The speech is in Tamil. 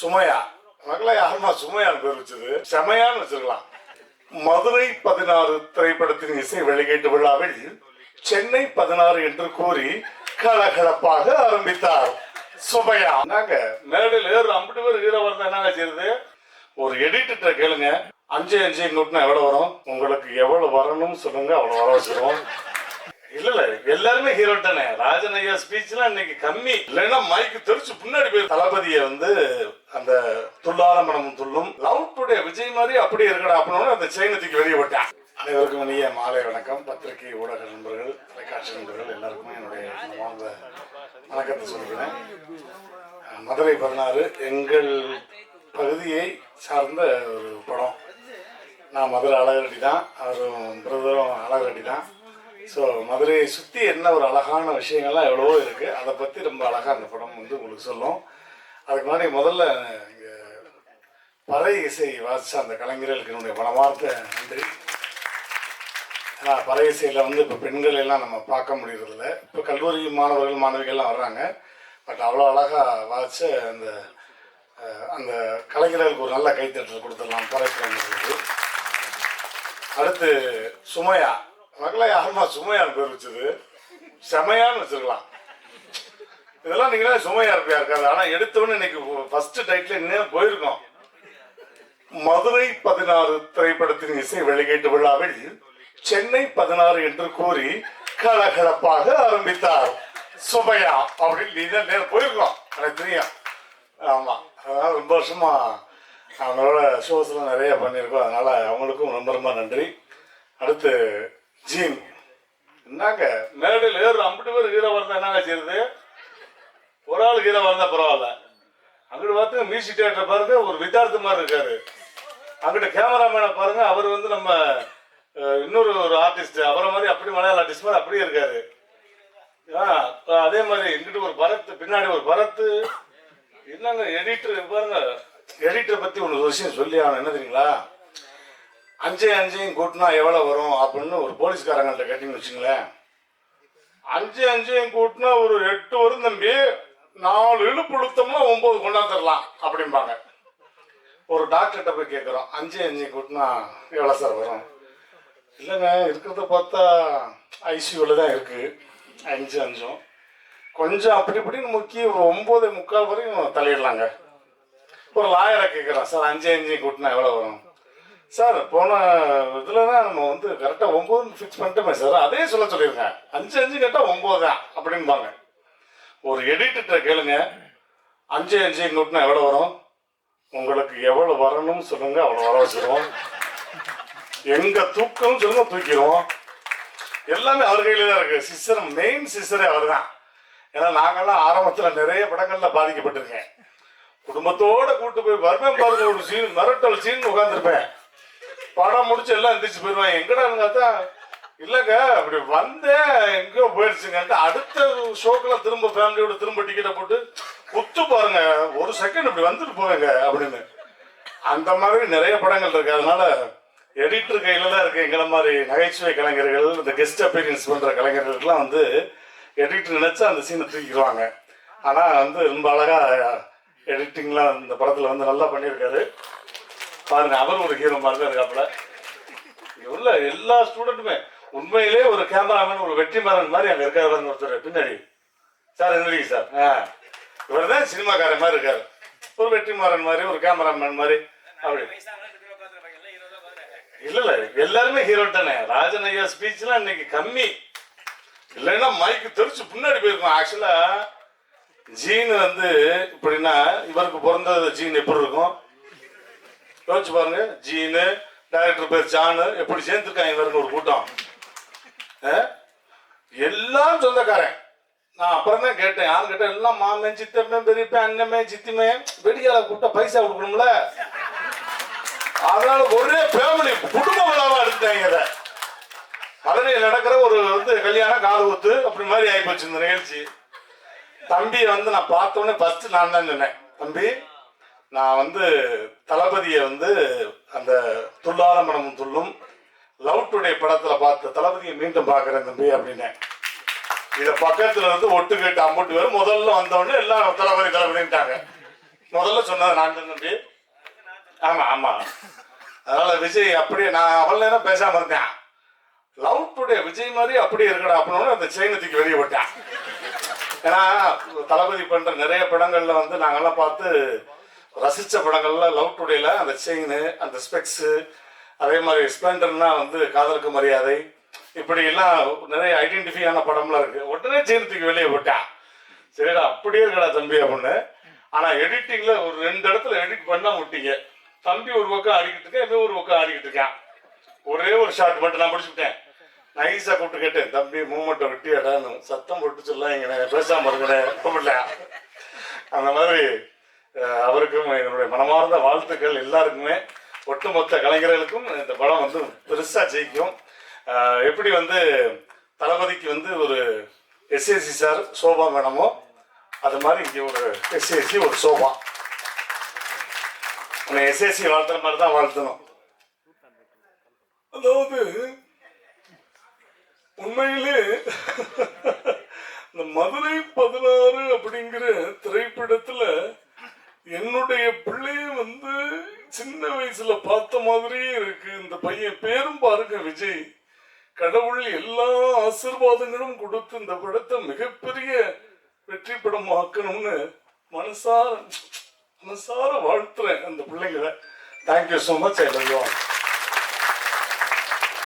சுமையா? மகளா யாருமா சுமையான்னு பேர் வச்சது. செமையான்னு வச்சிருக்கலாம். மதுரை பதினாறு திரைப்படத்தின் இசை வெளியீட்டு விழாவில் சென்னை பதினாறு என்று கூறி கலகலப்பாக ஆரம்பித்தார் சுமையா. நாங்க மேடையில் ஏறு அம்பிட்டு பேர் ஹீரோ வரதா என்னங்க செய்யுது ஒரு எடிட்டர் கேளுங்க. அஞ்சு அஞ்சு நூட்டுனா எவ்வளவு வரும்? உங்களுக்கு எவ்வளவு வரணும்னு சொல்லுங்க அவ்வளவு வர வச்சிரும் இல்ல இல்ல எல்லாருமே ஹீரோ தானே. ராஜன் ஐயா ஸ்பீச்லாம் இன்னைக்கு கம்மி. இல்லைன்னா மைக்கு தெரிச்சு பின்னாடி போய் தளபதியை வந்து அந்த துள்ளாத மனமும் துள்ளும். லவ் டுடே விஜய் மாதிரி அப்படியே இருக்கடா அப்படின்னு அந்த செயினை வெளியே விட்டான் அனைவருக்கும் இனிய மாலை வணக்கம். பத்திரிகை ஊடக நண்பர்கள் தொலைக்காட்சி நண்பர்கள் எல்லாருக்குமே என்னுடைய வாழ்ந்த வணக்கத்தை சொல்லிக்கிறேன். மதுரை பதினாறு எங்கள் பகுதியை சார்ந்த ஒரு படம். நான் மதுரை அழகரடி தான். அவரும் பிரதரும் அழகரடி தான். ஸோ மதுரையை சுற்றி என்ன ஒரு அழகான விஷயங்கள்லாம் எவ்வளவோ இருக்குது அதை பற்றி ரொம்ப அழகாக அந்த படம் வந்து உங்களுக்கு சொல்லும். அதுக்கு முன்னாடி முதல்ல இங்கே பறை இசை வாசித்த அந்த கலைஞர்களுக்கு என்னுடைய மனமார்ந்த நன்றி. ஏன்னா பறை இசையில் வந்து இப்போ பெண்கள் எல்லாம் நம்ம பார்க்க முடியறதில்ல. இப்போ கல்லூரி மாணவர்கள் மாணவிகள்லாம் வர்றாங்க. பட் அவ்வளோ அழகாக வாசித்த அந்த அந்த கலைஞர்களுக்கு ஒரு நல்ல கைத்தட்டல் கொடுத்துடலாம் பறை கலைஞர்களுக்கு அடுத்து சுமையா. மகளே யாருமா சுமையார் பேர் வச்சது. செமையான்னு வச்சிருக்கலாம். இதெல்லாம் நீங்களே சுமையா இருப்பியா இருக்காது. ஆனா எடுத்தவொன்னு இன்னைக்கு ஃபர்ஸ்ட் டைட்டில் இன்னும் போயிருக்கோம். மதுரை பதினாறு திரைப்படத்தின் இசை வெளியீட்டு விழாவில் சென்னை பதினாறு என்று கூறி கலகலப்பாக ஆரம்பித்தார் சுமையா. அப்படின்னு நீ தான் நேரம் போயிருக்கோம். எனக்கு தெரியும். ஆமா. ரொம்ப வருஷமா அவங்களோட ஷோஸ்லாம் நிறைய பண்ணியிருக்கோம். அதனால அவங்களுக்கும் ரொம்ப ரொம்ப நன்றி. அடுத்து ஜீனி என்னங்க மேடையில் ஏறு அம்பிட்டு பேர் ஹீரோ வரதா என்னங்க செய்யுது ஒரு ஆள் ஹீரோ வரதா பரவாயில்ல. அங்கிட்டு பார்த்து மியூசிக் டேரக்டர் பாருங்க ஒரு வித்தார்த்த மாதிரி இருக்காரு. அங்கிட்ட கேமராமேனை பாருங்க அவர் வந்து நம்ம இன்னொரு ஒரு ஆர்டிஸ்ட் அவரை மாதிரி அப்படி மலையாள ஆர்டிஸ்ட் மாதிரி அப்படியே இருக்காரு. ஆ, அதே மாதிரி எங்கிட்ட ஒரு பரத்து பின்னாடி ஒரு பரத்து என்னங்க எடிட்டர் பாருங்க. எடிட்டரை பத்தி ஒரு விஷயம் சொல்லி ஆகணும். என்ன தெரியுங்களா? அஞ்சு அஞ்சையும் கூட்டினா எவ்வளவு வரும் அப்படின்னு ஒரு போலீஸ்காரங்கள்ட்ட கேட்டீங்கன்னு வச்சுங்களேன். அஞ்சு அஞ்சையும் கூட்டினா ஒரு எட்டு வரும் தம்பி. நாலு இழுப்பு இழுத்தோம்னா ஒன்பது கொண்டாந்துடலாம் அப்படிம்பாங்க. ஒரு டாக்டர்கிட்ட போய் கேட்குறோம் அஞ்சு அஞ்சு கூட்டினா எவ்வளோ சார் வரும்? இல்லைங்க இருக்கிறத பார்த்தா ஐசியூவில் தான் இருக்குது அஞ்சு அஞ்சும். கொஞ்சம் அப்படி இப்படின்னு முக்கி ஒரு ஒம்பது முக்கால் வரையும் தலையிடலாங்க. ஒரு லாயரை கேட்குறோம் சார் அஞ்சு அஞ்சு கூட்டினா எவ்வளோ வரும்? சார் போன இதில் நம்ம வந்து கரெக்டாக ஒம்போதுன்னு ஃபிக்ஸ் பண்ணிட்டோமே சார். அதே சொல்ல சொல்லியிருக்கேன் அஞ்சு அஞ்சு கேட்டால் ஒம்பது தான் அப்படின்பாங்க. ஒரு எடிட்டர்கிட்ட கேளுங்க. அஞ்சு அஞ்சு கூட்டினா எவ்வளோ வரும்? உங்களுக்கு எவ்வளோ வரணும்னு சொல்லுங்க அவ்வளோ வர வச்சிருவோம். எங்க தூக்கம் சொல்லுங்க தூக்கிடுவோம். எல்லாமே அவர் கையில தான் இருக்கு. சிஸ்டர் மெயின் சிஸ்டரே அவர் தான் ஏன்னா நாங்கெல்லாம் ஆரம்பத்துல நிறைய படங்கள்ல பாதிக்கப்பட்டிருக்கேன். குடும்பத்தோட கூட்டு போய் வருவேன் பாருங்க ஒரு சீன் மிரட்டல் சீன் உட்காந்துருப்பேன் படம் முடிச்சு எல்லாம் எந்திரிச்சு போயிடுவாங்க எங்கடான்னு பார்த்தா இல்லைங்க அப்படி வந்தேன் எங்கேயோ போயிடுச்சுங்க. அடுத்த ஷோக்குல திரும்ப ஃபேமிலியோட திரும்ப டிக்கெட்டை போட்டு குத்து பாருங்க. ஒரு செகண்ட் இப்படி வந்துட்டு போவேங்க அப்படின்னு. அந்த மாதிரி நிறைய படங்கள் இருக்கு. அதனால எடிட்டர் கையில தான் இருக்கு. எங்களை மாதிரி நகைச்சுவை கலைஞர்கள் இந்த கெஸ்ட் அப்பீரியன்ஸ் பண்ற கலைஞர்களுக்கெல்லாம் வந்து எடிட்டர் நினைச்சா அந்த சீனை தூக்கிடுவாங்க. ஆனா வந்து ரொம்ப அழகா எடிட்டிங்லாம் இந்த படத்துல வந்து நல்லா பண்ணியிருக்காரு. பாருங்க அவர் ஒரு ஹீரோ மாதிரி தான் இருக்காப்புல. இங்க உள்ள எல்லா ஸ்டூடெண்ட்டுமே உண்மையிலே ஒரு கேமராமேன் ஒரு வெற்றிமாறன் மாதிரி அங்க இருக்காரு ஒருத்தர் பின்னாடி. சார் என்னடி சார்? ஆ. இவர் தான் சினிமாக்காரன் மாதிரி இருக்காரு. ஒரு வெற்றிமாறன் மாதிரி ஒரு கேமராமேன் மாதிரி. அப்படி. இல்ல இல்ல எல்லாருமே ஹீரோ தானே. ராஜன் ஐயா ஸ்பீச்லாம் இன்னைக்கு கம்மி. இல்லைன்னா மைக்கு தெரிச்சு பின்னாடி போயிருக்கும். ஆக்சுவலா ஜீன் வந்து இப்படின்னா இவருக்கு பிறந்தது ஜீன் எப்படி இருக்கும்? யோசிச்சு பாருங்க ஜீனு டைரக்டர் பேர் ஜானு எப்படி சேர்ந்துருக்காங்க பாருங்க ஒரு கூட்டம். ஆ? எல்லாம் சொந்தக்காரன். நான் அப்புறம் தான் கேட்டேன். யாரும் கேட்டேன் எல்லாம் மாமன் சித்தமே பெரியப்பேன் அண்ணமே சித்திமே வெடிக்கால கூப்பிட்டா பைசா கொடுக்கணும்ல? அதனால ஒரே ஃபேமிலி குடும்ப விழாவா எடுத்தாங்க இதை. மதுரையில் நடக்கிற ஒரு வந்து கல்யாணம் கால ஊத்து அப்படி மாதிரி ஆகி போச்சு இந்த நிகழ்ச்சி. தம்பியை வந்து நான் பார்த்த உடனே ஃபர்ஸ்ட் நான் தான் சொன்னேன் தம்பி நான் வந்து தளபதியை வந்து அந்த துல்லாத மனமும் துள்ளும் லவ் டுடே படத்துல பார்த்த தளபதியை மீண்டும் பார்க்குறேன் தம்பி அப்படின்னேன் இத பக்கத்துல இருந்து ஒட்டு கேட்டு அம்புட்டு பேர் முதல்ல வந்தவொடனே உடனே எல்லாம் தளபதி தளபதிட்டாங்க முதல்ல சொன்னது நான் தான் தம்பி. ஆமா ஆமா. அதனால விஜய் அப்படியே நான் அவ்வளோ நேரம் பேசாம இருந்தேன். லவ் டுடே விஜய் மாதிரி அப்படியே இருக்கடா அப்படின்னு அந்த செயினை தூக்கி வெளியே விட்டேன் ஏன்னா தளபதி பண்ற நிறைய படங்கள்ல வந்து நாங்கெல்லாம் பார்த்து ரசித்த படங்கள்லாம் லவ் டுடேல அந்த செயின் அந்த ஸ்பெக்ஸ் அதே மாதிரி ஸ்ப்ளெண்டர்னா வந்து காதலுக்கு மரியாதை. இப்படி எல்லாம் நிறைய ஐடென்டிஃபை ஆன படம்லாம் இருக்கு. உடனே செயின் வெளியே போட்டான் சரிடா அப்படியே இருக்கடா தம்பி அப்படின்னு. ஆனா எடிட்டிங்ல ஒரு ரெண்டு இடத்துல எடிட் பண்ணா விட்டீங்க தம்பி ஒரு பக்கம் ஆடிக்கிட்டு இருக்கேன் இவன் ஒரு பக்கம் ஆடிக்கிட்டு இருக்கான். ஒரே ஒரு ஷார்ட் மட்டும் நான் முடிச்சுட்டேன் நைஸா கூப்பிட்டு கேட்டேன் தம்பி மூமெண்ட்டை விட்டியாடான்னு சத்தம் போட்டு சொல்லாங்க பேசாம இருக்கிறேன் கூப்பிடல. அந்த மாதிரி அவருக்கும் என்னுடைய மனமார்ந்த வாழ்த்துக்கள் எல்லாருக்குமே. ஒட்டுமொத்த கலைஞர்களுக்கும் இந்த படம் வந்து பெருசாக ஜெயிக்கும். எப்படி வந்து தளபதிக்கு வந்து ஒரு எஸ்ஏசி சார் சோபா மேடமோ அது மாதிரி இங்கே ஒரு எஸ்ஏசி ஒரு சோபா. உன்னை எஸ்ஏசி வாழ்த்துற மாதிரி தான் வாழ்த்தணும். அதாவது உண்மையிலே இந்த மதுரை பதினாறு அப்படிங்கிற திரைப்படத்துல என்னுடைய பிள்ளைய வந்து சின்ன வயசுல பார்த்த மாதிரியே இருக்கு இந்த பையன் பேரும் பாருங்க விஜய் கடவுள் எல்லா ஆசீர்வாதங்களும் கொடுத்து இந்த படத்தை மிகப்பெரிய வெற்றி படம் ஆக்கணும்னு மனசார மனசார வாழ்த்துறேன் அந்த பிள்ளைங்களை thank you so much I love you all